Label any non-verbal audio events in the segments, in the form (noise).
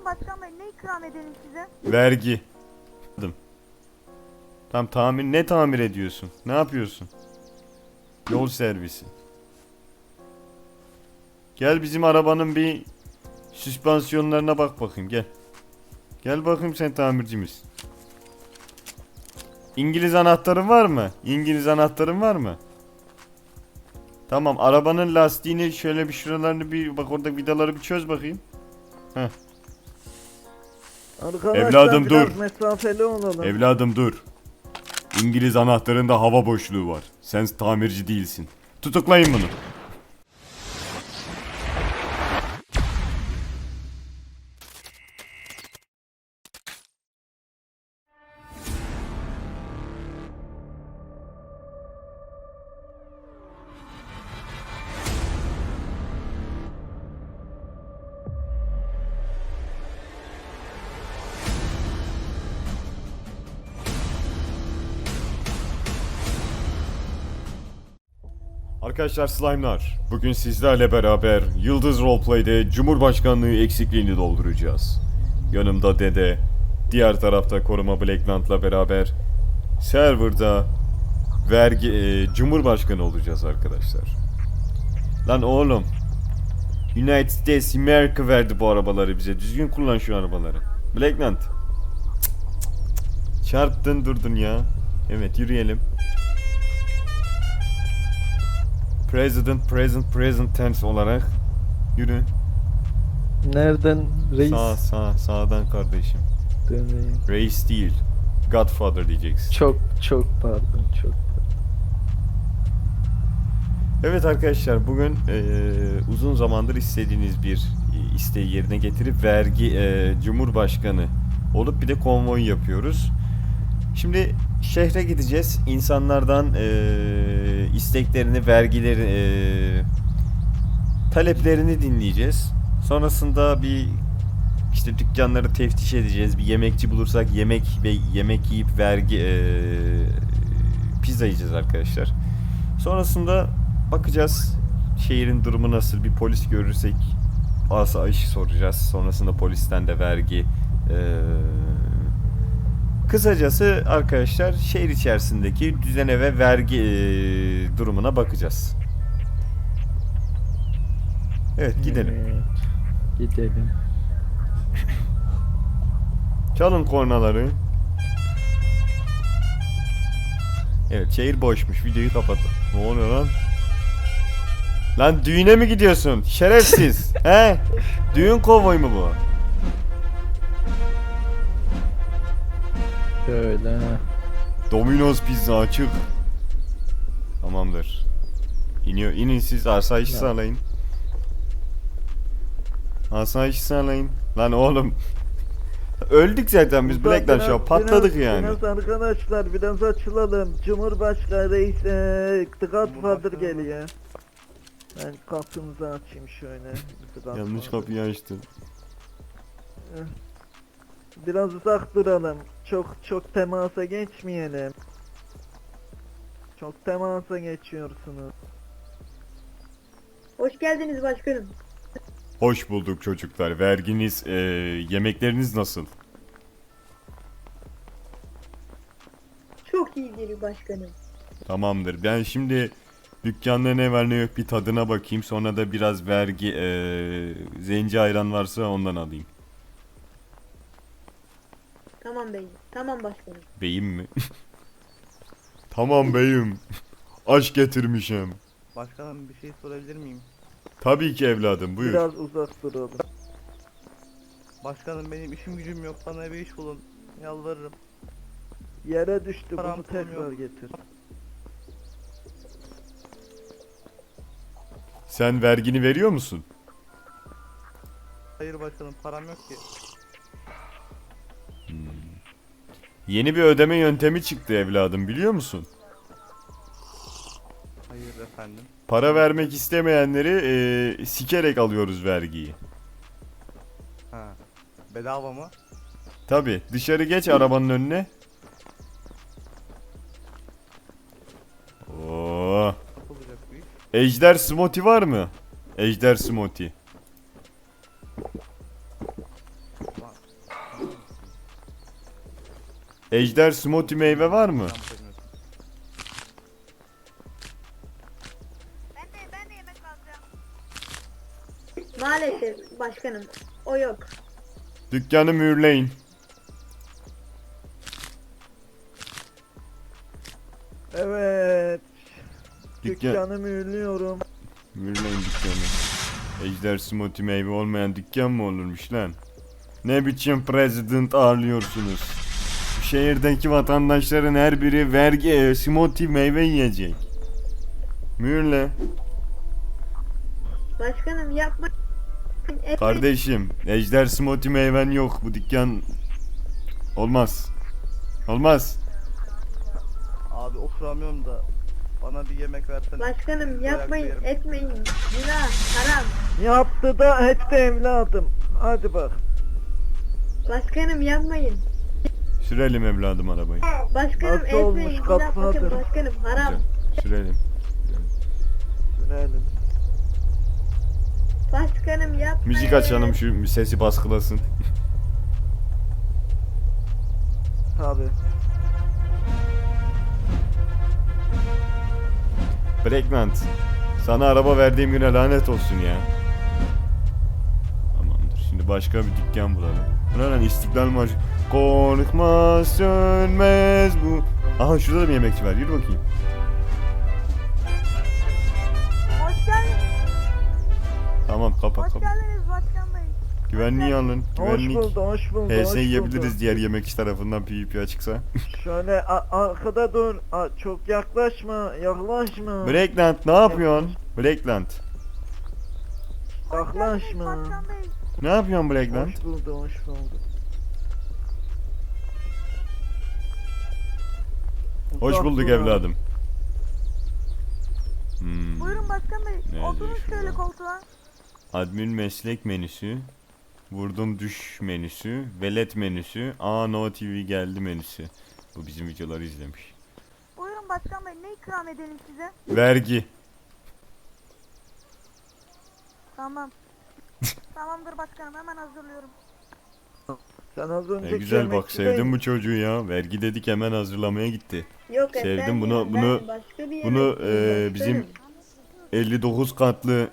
Buyurun başkan bey ne ikram edelim size? Vergi. Tam tamir ne tamir ediyorsun? Ne yapıyorsun? Yol servisi. Gel bizim arabanın bir süspansiyonlarına bak bakayım gel. Gel bakayım sen tamircimiz. İngiliz anahtarın var mı? İngiliz anahtarın var mı? Tamam arabanın lastiğini şöyle bir şuralarını bir bak orada vidaları bir çöz bakayım. Arkadaşlar Evladım, biraz dur. mesafeli olalım. Evladım dur. İngiliz anahtarında hava boşluğu var. Sen tamirci değilsin. Tutuklayın bunu. Arkadaşlar Slime'lar, bugün sizlerle beraber Yıldız Roleplay'de Cumhurbaşkanlığı eksikliğini dolduracağız. Yanımda Dede, diğer tarafta Koruma Blackland'la beraber serverda vergi e, Cumhurbaşkanı olacağız arkadaşlar. Lan oğlum, United States America verdi bu arabaları bize. Düzgün kullan şu arabaları. Blackland. Çarptın durdun ya. Evet yürüyelim. President, present, present tense olarak yürü. Nereden reis Sağ, sağ, sağdan kardeşim. döneyim? Reis değil. Godfather diyeceksin. Çok çok pardon çok. Evet arkadaşlar bugün eee, uzun zamandır istediğiniz bir e, isteği yerine getirip vergi eee, cumhurbaşkanı olup bir de konvoy yapıyoruz. Şimdi şehre gideceğiz. İnsanlardan eee, isteklerini, vergileri, eee, taleplerini dinleyeceğiz. Sonrasında bir işte dükkanları teftiş edeceğiz. Bir yemekçi bulursak yemek ve yemek yiyip vergi eee, pizza yiyeceğiz arkadaşlar. Sonrasında bakacağız şehrin durumu nasıl. Bir polis görürsek asayişi soracağız. Sonrasında polisten de vergi eee, Kısacası arkadaşlar şehir içerisindeki düzene ve vergi eee, durumuna bakacağız. Evet gidelim. Evet, gidelim. (laughs) Çalın kornaları. Evet şehir boşmuş. Videoyu kapatın. Ne oluyor lan? Lan düğüne mi gidiyorsun? Şerefsiz. (laughs) He? Düğün kovboy mu bu? Şöyle. Domino's pizza açık. Tamamdır. İniyor. İnin siz asayiş Ya. sağlayın. Asayiş sağlayın. Lan oğlum. Öldük zaten biz Burada Black'tan şu an patladık biraz- yani. Biraz arkadaşlar biraz açılalım. Cumhurbaşkanı reis eee Godfather geliyor. Ben kapımızı açayım şöyle. Yanlış kapıyı açtın. Biraz uzak duralım. Çok çok temasa geçmeyelim. Çok temasa geçiyorsunuz. Hoş geldiniz başkanım. Hoş bulduk çocuklar. Verginiz, eee, yemekleriniz nasıl? Çok iyi geliyor başkanım. Tamamdır. Ben şimdi dükkanda ne var ne yok bir tadına bakayım. Sonra da biraz vergi, eee zenci ayran varsa ondan alayım. Tamam beyim. Tamam başkanım. Beyim mi? (laughs) tamam beyim. Aş getirmişim. Başkanım bir şey sorabilir miyim? Tabii ki evladım buyur. Biraz uzak duralım. Başkanım benim işim gücüm yok bana bir iş bulun. Yalvarırım. Yere düştü Param bunu tekrar yok. getir. Sen vergini veriyor musun? Hayır başkanım param yok ki. Yeni bir ödeme yöntemi çıktı evladım biliyor musun? Hayır efendim. Para vermek istemeyenleri eee, sikerek alıyoruz vergiyi. Ha. Bedava mı? Tabi dışarı geç arabanın önüne. Oo. Ejder Smoti var mı? Ejder Smoti. Ejder smoothie meyve var mı? Ben de ben de yemek alacağım. Maalesef başkanım. O yok. Dükkanı mühürleyin. Evet. Dükkan- Dükkanı mühürlüyorum. Mühürleyin dükkanı. Ejder smoothie meyve olmayan dükkan mı olurmuş lan? Ne biçim president ağırlıyorsunuz? Şehirdeki vatandaşların her biri vergi e, smoothie meyve yiyecek. Mühürle. Başkanım yapma. Kardeşim, ejder smoothie meyven yok. Bu dükkan olmaz. Olmaz. Abi oturamıyorum da bana bir yemek versene. Başkanım yapmayın. yerim. Etmeyin. Günah. Haram. Yaptı da etti evladım. Hadi bak. Başkanım yapmayın. Sürelim evladım arabayı. Başkanım Nasıl olmuş bakın Godfather? başkanım. Haram. Güzel. Sürelim. Sürelim. Başkanım yapmayın. Müzik açalım şu sesi baskılasın. Tabi. Pregnant. Sana araba verdiğim güne lanet olsun ya. Tamamdır. Şimdi başka bir dükkan bulalım. Lan İstiklal Marşı. Korkma sönmez bu. Aha şurada da bir yemekçi var. Yürü bakayım. Hoş geldiniz. Tamam kapat Hoş kapat. geldiniz başkan bey. Güvenliği alın. Hoş Güvenlik. hoş buldu, HS hoş buldu. yiyebiliriz diğer yemekçi tarafından PvP açıksa. (laughs) Şöyle a- arkada dur. A- çok yaklaşma, yaklaşma. Breakland ne yapıyorsun? Breakland. Hoş geldiniz Yaklaşma. başkan bey. Ne yapıyorsun Breakland? Hoş buldu, hoş buldu. Hoş Uzak bulduk dur evladım. Hmm. Buyurun başkan bey. Nerede Oturun şöyle koltuğa. Admin meslek menüsü. Vurdum düş menüsü. Velet menüsü. Aa No TV geldi menüsü. Bu bizim videoları izlemiş. Buyurun başkan bey. Ne ikram edelim size? Vergi. Tamam. (laughs) Tamamdır başkanım hemen hazırlıyorum. Sen az önce Ne güzel bak sevdim bu çocuğu ya. Vergi dedik hemen hazırlamaya gitti. Yok Sevdim efendim, bunu- ben bunu- başka bir bunu, yemek eee, yiyeyim, bizim- başkanım. 59 katlı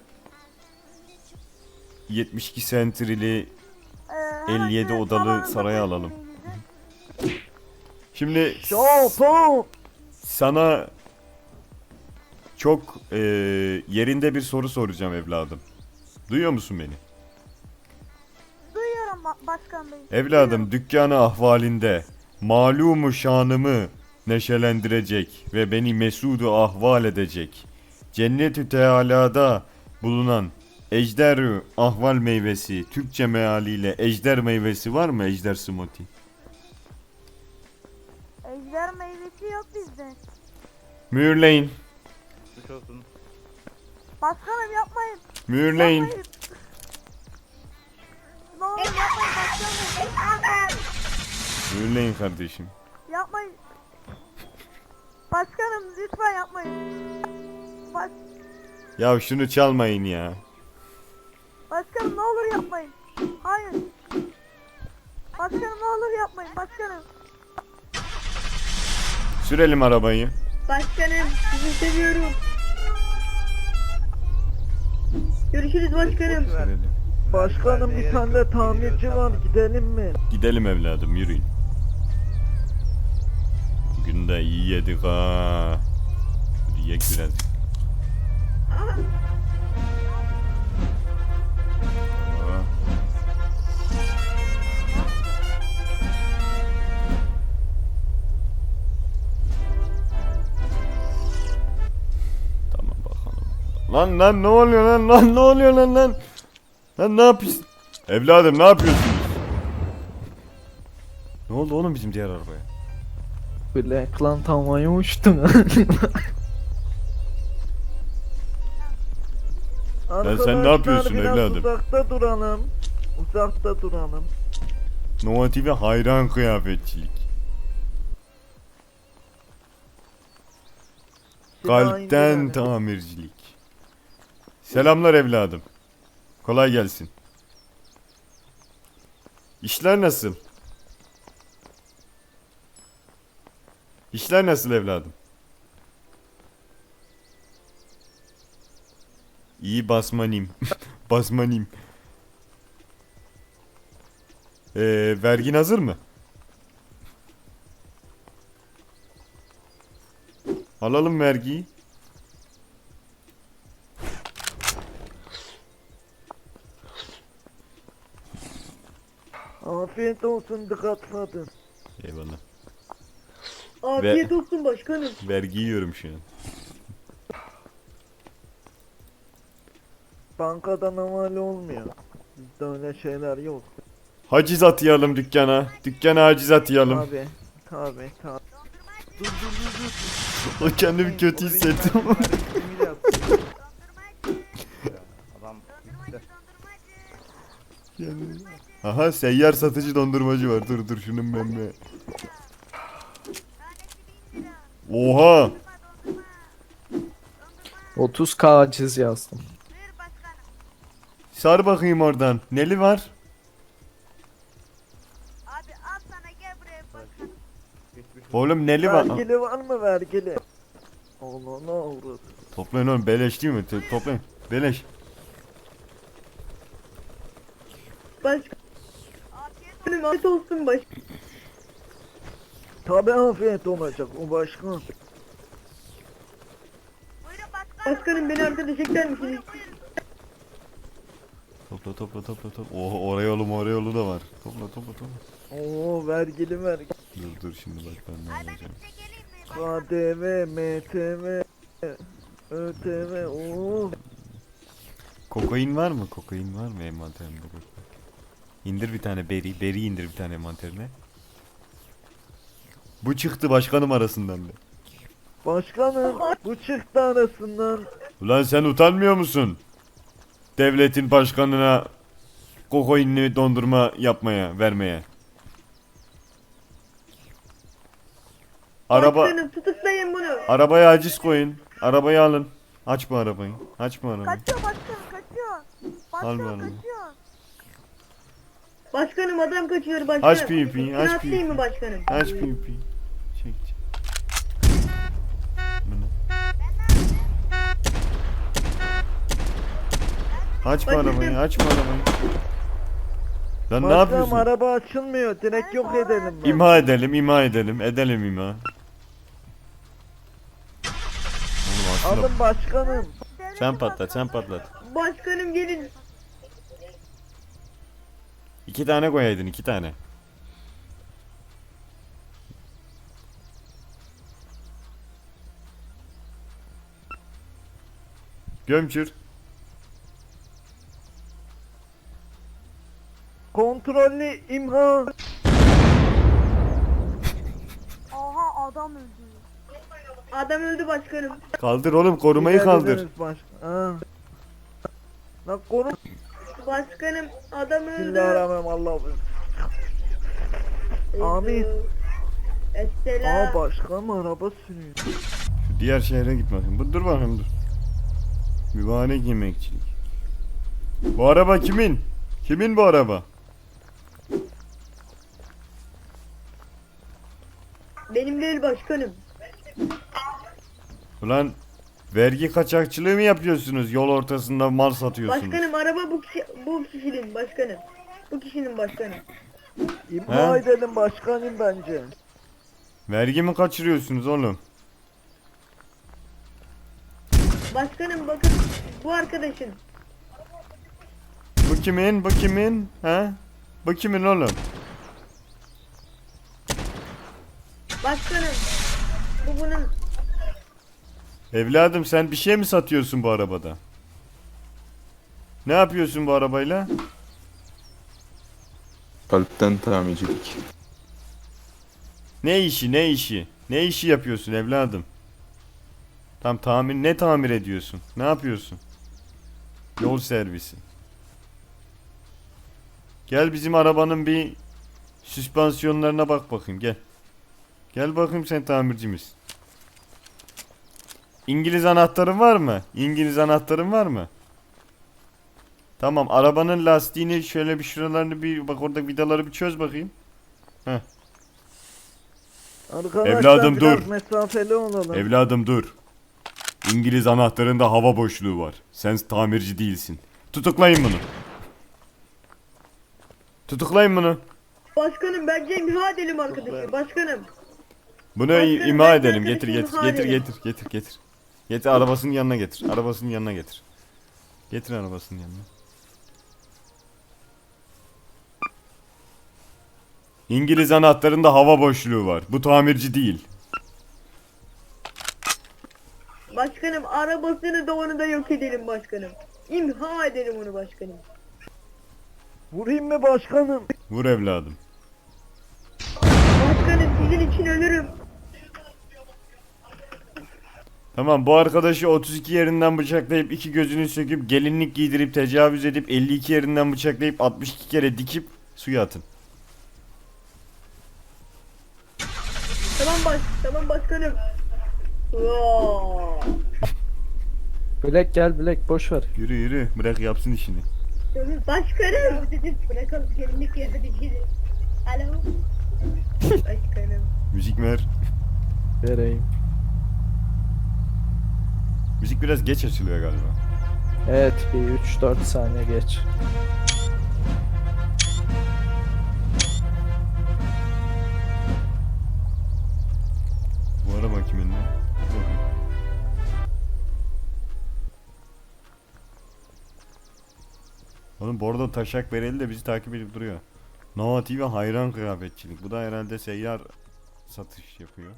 72 sentrili Ee, hemen 57 şöyle odalı saraya koyun alalım. yemeğinizi. Şimdi sana çok eee, yerinde bir soru soracağım evladım. Duyuyor musun beni? Duyuyorum ba- başkan bey. Evladım dükkanı ahvalinde malumu şanımı neşelendirecek ve beni mesudu ahval edecek. Cennet-ü Teala'da bulunan ejder ahval meyvesi Türkçe mealiyle ejder meyvesi var mı ejder smoothie? Ejder meyvesi yok bizde. Mühürleyin. Başkanım yapmayın. Mühürleyin. Ne olur yapmayın. Mühürleyin kardeşim. Yapmayın. Başkanım lütfen yapmayın. Baş, Ya şunu çalmayın ya. başkanım ne olur yapmayın. Hayır. Başkanım ne olur yapmayın başkanım. Sürelim arabayı. Başkanım sizi seviyorum. Görüşürüz başkanım. Başkanım bir tane de tamirci var, gidelim mi? Gidelim evladım yürüyün. Bugün de iyi yedik ha. Hadi yek Lan lan ne oluyor lan lan ne oluyor lan lan? Lan ne yapıyorsun? Evladım ne yapıyorsunuz? Ne oldu oğlum bizim diğer arabaya? Black (laughs) lan tavaya uçtu. sen ne yapıyorsun evladım? Uzakta duralım. Uzakta duralım. Nova TV hayran kıyafetçilik. Kalpten tamircilik. Selamlar evladım. Kolay gelsin. İşler nasıl? İşler nasıl evladım? İyi basmanim. (laughs) basmanim. Ee, vergin hazır mı? Alalım vergiyi. Afiyet olsun The Godfather. Eyvallah. Afiyet olsun başkanım. Vergi yiyorum şu an. Bankadan havale olmuyor. Bizde öyle şeyler yok. Haciz atayalım dükkana. Dükkana haciz atayalım. Tabi. Tabi tabi. O kendimi kötü hissettim. (laughs) Dondurmacı. Adam gitti. Dondurmacı. Aha seyyar satıcı dondurmacı var. Dur dur şunun lira. Oha! Dondurma dondurma. Dondurma. 30k aciz yazdım. Sar bakayım oradan. Neli var? Abi al sana gel buraya. Oğlum neli var? Vergili var mı vergili? Allah ne olur. Toplayın oğlum beleş değil mi? To- Toplayın. Beleş. Afiyet Olsun. afiyet olsun baş. Tabi afiyet olacak o başkan. Başkanım. Beni arkadaş ekler misiniz? Topla topla topla topla. Oha oraya yolu oraya yolu da var. Topla topla topla. Oo vergili vergi. Dur dur şimdi bak ben ne alacağım. size geleyim mi? KDV, MTV, ÖTV, oo. Kokain var mı? Kokain var mı envanterimde? İndir bir tane beri. Beri indir bir tane envanterine. Bu çıktı başkanım arasından da. Başkanım bu çıktı arasından. Ulan sen utanmıyor musun? Devletin başkanına kokainli dondurma yapmaya, vermeye. Araba Başkanım tutuklayın bunu. arabaya aciz koyun. Arabayı alın. Aç bu arabayı. Aç bu arabayı. Kaçıyor başkanım kaçıyor. Al bana. kaçıyor. Başkanım adam kaçıyor başkanım. Aç pipi, Ben aç atlayayım pipi. mı başkanım? Aç pipi. Çek çek. Bu ne? Aç bu arabayı, aç bu arabayı. Lan ne Başkanım yapıyorsun? araba açılmıyor. Direkt yok edelim. ben. İmha edelim, imha edelim. Edelim imha. Oğlum aslında Alın başkanım. sen patlat, sen patlat. Başkanım gelin. İki tane koyaydın, iki tane. Gömçür. Kontrollü imha. (laughs) Oha adam öldü. Adam öldü başkanım. Kaldır oğlum, korumayı kaldır. İlerlediniz Baş... Ha. Lan koru. Başkanım adam öldü. Bismillahirrahmanirrahim Allah'ım. Amin. Esselam. Aa başkanım araba sürüyor. Şu diğer şehre git bakayım. Bu dur bakayım dur. Mübarek yemekçilik. Bu araba kimin? Kimin bu araba? Benim değil başkanım. Ulan vergi kaçakçılığı mı yapıyorsunuz? Yol ortasında mal satıyorsunuz. Başkanım araba bu kişi bu kişinin başkanım. Bu kişinin başkanım. İmha He? edelim başkanım bence. Vergi mi kaçırıyorsunuz oğlum? Başkanım bakın bu arkadaşın. Bu kimin? Bu kimin? Ha? Bu kimin oğlum? Başkanım. Bu bunun. Evladım sen bir şey mi satıyorsun bu arabada? Ne yapıyorsun bu arabayla? Kalpten tamircilik. Ne işi ne işi? Ne işi yapıyorsun evladım? Tam tamir ne tamir ediyorsun? Ne yapıyorsun? Yol servisi. Gel bizim arabanın bir süspansiyonlarına bak bakayım gel. Gel bakayım sen tamircimiz. İngiliz anahtarın var mı? İngiliz anahtarın var mı? Tamam arabanın lastiğini şöyle bir şuralarını bir bak orada vidaları bir çöz bakayım. Heh. Arkadaşlar Evladım, biraz dur. mesafeli olalım. Evladım dur. İngiliz anahtarında hava boşluğu var. Sen tamirci değilsin. Tutuklayın bunu. Tutuklayın bunu. Başkanım bence imha edelim arkadaşı. Başkanım. Bunu Başkanım, imha edelim. de Getir getir imha getir edelim. getir getir getir. Getir arabasının yanına getir. Arabasının yanına getir. Getir arabasının yanına. İngiliz anahtarında hava boşluğu var. Bu tamirci değil. Başkanım arabasını da onu da yok edelim başkanım. İmha edelim onu başkanım. Vurayım mı başkanım? Vur evladım. Başkanım sizin için ölürüm. Tamam bu arkadaşı 32 yerinden bıçaklayıp iki gözünü söküp gelinlik giydirip tecavüz edip 52 yerinden bıçaklayıp 62 kere dikip suya atın. Tamam baş, tamam başkanım. Vaa. Black gel Black boş ver. Yürü yürü bırak yapsın işini. Başkanım. Bırakalım gelinlik yazabiliriz. Alo. Başkanım. Müzik ver. Vereyim. Müzik biraz geç açılıyor galiba. Evet bir 3-4 saniye geç. Bu araba kimin bakayım. Oğlum bordo taşak bereli de bizi takip edip duruyor. Nova TV hayran kıyafetçilik. Bu da herhalde seyyar satış yapıyor.